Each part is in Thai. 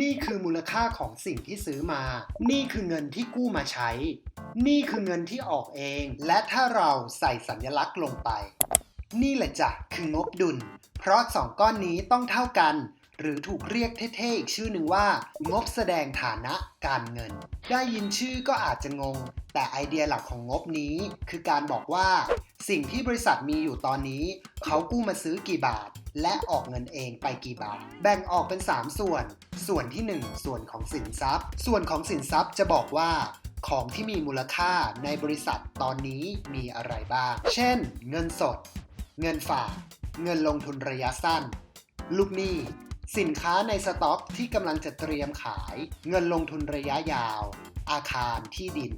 นี่คือมูลค่าของสิ่งที่ซื้อมา นี่คือเงินที่กู้มาใช้ นี่คือเงินที่ออกเอง และถ้าเราใส่สัญลักษณ์ลงไป นี่แหละจ้ะคืองบดุล เพราะสองก้อนนี้ต้องเท่ากัน หรือถูกเรียกเท่ๆอีกชื่อหนึ่งว่า งบแสดงฐานะการเงิน ได้ยินชื่อก็อาจจะงง แต่ไอเดียหลักของงบนี้คือการบอกว่า สิ่งที่บริษัทมีอยู่ตอนนี้ เขากู้มาซื้อกี่บาท และออกเงินเองไปกี่บาท แบ่งออกเป็น 3 ส่วน ส่วนที่ 1 ส่วนของสินทรัพย์ ส่วนของสินทรัพย์จะบอกว่าของที่มีมูลค่าในบริษัทตอนนี้มีอะไรบ้าง เช่น เงินสด เงินฝาก เงินลงทุนระยะสั้น ลูกหนี้ สินค้าในสต็อกที่กำลังจะเตรียมขาย เงินลงทุนระยะยาว อาคารที่ดิน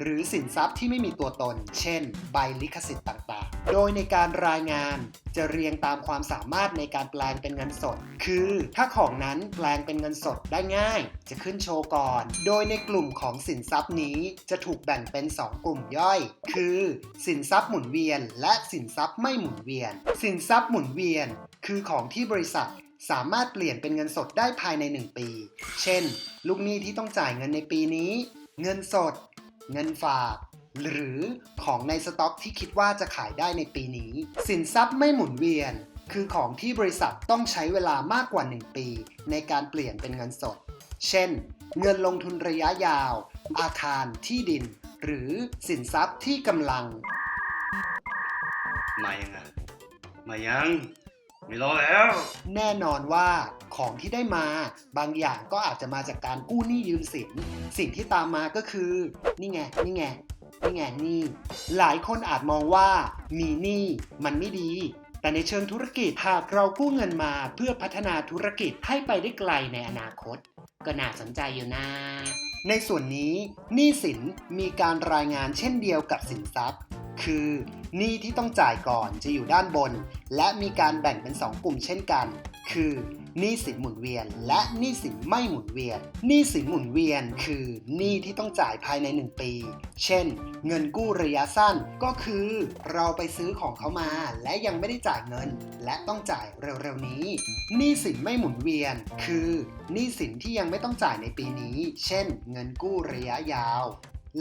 หรือสินทรัพย์ที่ไม่มีตัวตน เช่น ใบลิขสิทธิ์ต่างๆ โดยในการรายงานจะเรียงตามความสามารถในการแปลงเป็นเงินสด คือถ้าของนั้นแปลงเป็นเงินสดได้ง่าย จะขึ้นโชว์ก่อน โดยในกลุ่มของสินทรัพย์นี้จะถูกแบ่งเป็น 2 กลุ่มย่อย คือ สินทรัพย์หมุนเวียน และสินทรัพย์ไม่หมุนเวียน สินทรัพย์หมุนเวียน คือของที่บริษัทสามารถเปลี่ยนเป็นเงินสดได้ภายใน 1 ปี เช่น ลูกหนี้ที่ต้องจ่ายเงินในปีนี้ เงินสด เงินฝาก หรือของในสต็อกที่คิดว่าจะขายได้ในปีนี้ สินทรัพย์ไม่หมุนเวียน คือของที่บริษัทต้องใช้เวลามากกว่า 1 ปี ในการเปลี่ยนเป็นเงินสด เช่น เงินลงทุนระยะยาว อาคารที่ดิน หรือสินทรัพย์ที่กำลัง มายังไงมายัง ไม่รอแล้ว แน่นอนว่าของที่ได้มาบางอย่างก็อาจจะมาจากการกู้หนี้ยืมสิน สิ่งที่ตามมาก็คือ นี่ไง นี่ไง นี่ไงนี่ หลายคนอาจมองว่ามีหนี้มันไม่ดี แต่ในเชิงธุรกิจหากเรากู้เงินมาเพื่อพัฒนาธุรกิจให้ไปได้ไกลในอนาคต ก็น่าสนใจอยู่นะในส่วนนี้หนี้สินมีการรายงานเช่นเดียวกับสินทรัพย์ คือหนี้ที่ต้องจ่ายก่อนจะอยู่ด้านบน และมีการแบ่งเป็น 2 กลุ่มเช่นกัน คือหนี้สินหมุนเวียน และหนี้สินไม่หมุนเวียนหนี้สินหมุนเวียน คือหนี้ที่ต้องจ่ายภายใน 1 ปี เช่น เงินกู้ระยะสั้นก็คือ เราไปซื้อของเขามา และยังไม่ได้จ่ายเงิน และต้องจ่ายเร็วๆนี้หนี้สินไม่หมุนเวียน คือหนี้สินที่ยังไม่ต้องจ่ายในปีนี้ เช่น เงินกู้ระยะยาว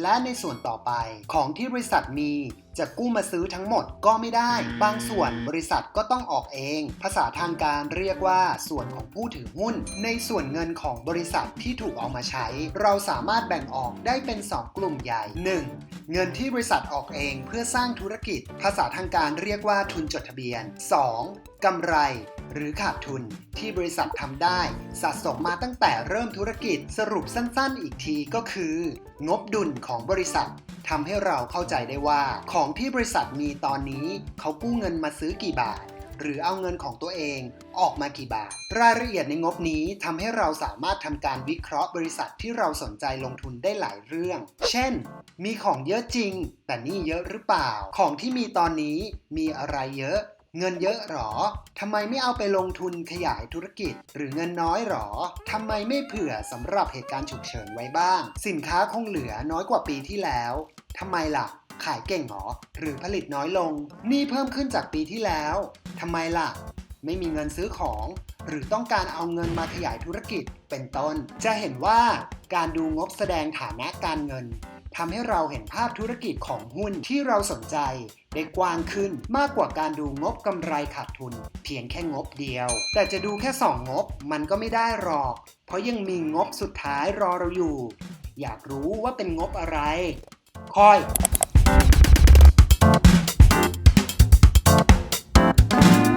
และในส่วนต่อไปของที่บริษัทมีจะกู้มาซื้อทั้งหมดก็ไม่ได้ บางส่วนบริษัทก็ต้องออกเอง ภาษาทางการเรียกว่าส่วนของผู้ถือหุ้น ในส่วนเงินของบริษัทที่ถูกเอามาใช้ เราสามารถแบ่งออกได้เป็น 2 กลุ่มใหญ่ 1. เงินที่บริษัทออกเองเพื่อสร้างธุรกิจ ภาษาทางการเรียกว่าทุนจดทะเบียน 2. กำไร หรือขาดทุนที่บริษัททำได้สะสมมาตั้งแต่เริ่มธุรกิจสรุปสั้นๆ อีกทีก็คือ งบดุลของบริษัททำให้เราเข้าใจได้ว่า ของที่บริษัทมีตอนนี้ เขากู้เงินมาซื้อกี่บาท หรือเอาเงินของตัวเองออกมากี่บาท รายละเอียดในงบนี้ทำให้เราสามารถทำการวิเคราะห์บริษัทที่เราสนใจลงทุนได้หลายเรื่อง เช่น มีของเยอะจริง แต่นี่เยอะหรือเปล่า ของที่มีตอนนี้มีอะไรเยอะ เงินเยอะหรอ ทำไมไม่เอาไปลงทุนขยายธุรกิจ หรือเงินน้อยหรอ ทำไมไม่เผื่อสำหรับเหตุการณ์ฉุกเฉินไว้บ้าง สินค้าคงเหลือน้อยกว่าปีที่แล้ว ทำไมล่ะ ขายเก่งหรอ หรือผลิตน้อยลง นี่เพิ่มขึ้นจากปีที่แล้ว ทำไมล่ะ ไม่มีเงินซื้อของ หรือต้องการเอาเงินมาขยายธุรกิจ เป็นต้น จะเห็นว่าการดูงบแสดงฐานะการเงิน ทำให้เราเห็นภาพธุรกิจของหุ้นที่เราสนใจ ได้กว้างขึ้นมากกว่าการดูงบกำไรขาดทุน เพียงแค่งบเดียว แต่จะดูแค่สองงบมันก็ไม่ได้หรอก เพราะยังมีงบสุดท้ายรอเราอยู่ อยากรู้ว่าเป็นงบอะไร คอย